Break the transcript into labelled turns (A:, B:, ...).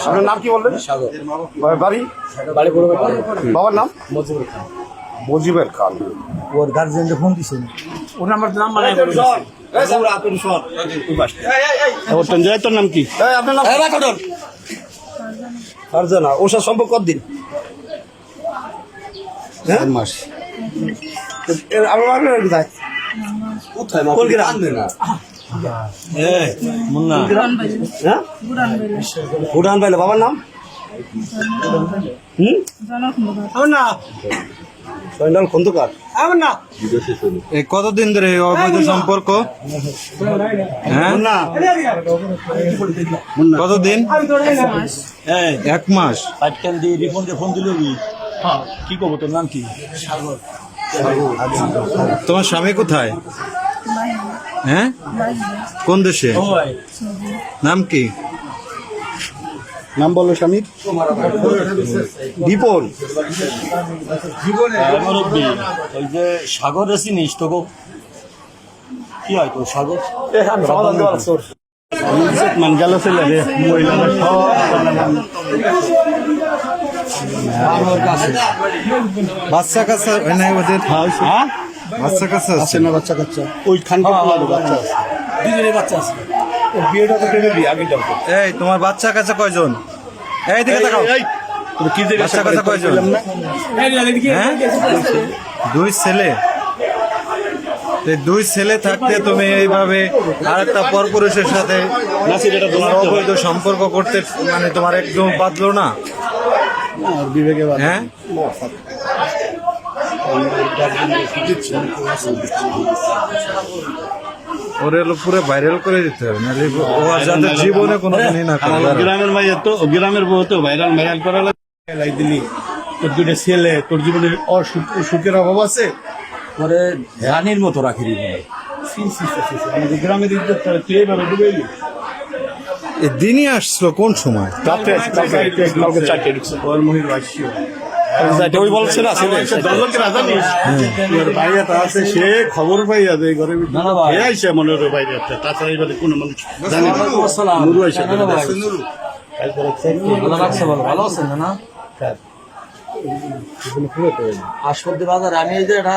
A: আপনার নাম কি বললেন? বাড়ি বাবার নাম?
B: মজিবুর খান।
A: মজিবের খান।
C: ওর গার্জেনকে ফোন দিছেন
B: ওর নাম্বার নাম মানে
A: তোর নাম কি?
C: ফারজানা সম্পর্ক
A: চার মাস।
C: আমার বাবার কোথায় কোন গ্রাম মুন্না। হ্যাঁ? ভুটান পাইলে বাবার নাম? হুম? আমার না সৈন্যাল খন্দকার। আমার না
D: এই কতদিন ধরে এই অবৈধ সম্পর্ক? হ্যাঁ? কতদিন? এক মাস।
C: পাটকান দিয়ে রিফোনকে ফোন দিল কি? কি করব তোর নাম কি?
D: তোমার স্বামী কোথায়? হ্যাঁ? কোন দেশে? নাম কি?
A: নাম বলো স্বামীর দীপন
C: ওই যে সাগর চিনিস তোকে কি হয় তোর সাগর?
A: মান গেল ছেলে
D: বাচ্চা নাই ওদের?
A: হ্যাঁ?
D: বাচ্চা কাচ্চা আছে
A: না বাচ্চা কাচ্চা ওই খানকে বাচ্চা আছে।
C: দুজনের বাচ্চা আছে।
A: ওর বিয়েটা তো কেটে দিই আগে যাব
D: এই তোমার বাচ্চা কাচ্চা কয়জন? এই দিকে তাকাও।
A: তুমি কি
D: বাচ্চা কাচ্চা কয়জন? হ্যাঁ? দুই ছেলে। এই দুই ছেলে থাকতে তুমি এইভাবে আর একটা পরপুরুষের সাথে
A: নাসির তোমার
D: অবৈধ সম্পর্ক করতে মানে তোমার একদম বাঁধলো না?
A: বিবেকে
D: হ্যাঁ? ওরে পুরো ভাইরাল করে দিতে হবে নাহলে ও আর যাতে জীবনে কোনো দিনই না
A: গ্রামের মাইয়া তো গ্রামের বউ তো ভাইরাল ভাইরাল করা লাগে দিলি তোর দুটো ছেলে তোর জীবনে অসুখ সুখের অভাব আছে
C: পরে রানীর মতো রাখি
A: গ্রামের ইজ্জত তুই এইভাবে ডুবে
D: এ দিনই আসলো কোন সময়
A: কালকে চারটে ওর মহির ওই বলছে না ছেলে দশজনকে রাজা নিস তোর ভাইয়াটা আছে সে খবর পাইয়া যে ঘরে
C: না, না, ভাই।
A: এ আইসে মনে হয় ভাইয়াটা তাছাড়া এবারে কোনো মানুষ জানে না।
C: আসসালাম।
A: নুরু আইসে
C: না, না, ভাই। ভালো আছেন না? হাসপাতাল বাজার আমি এই যে এটা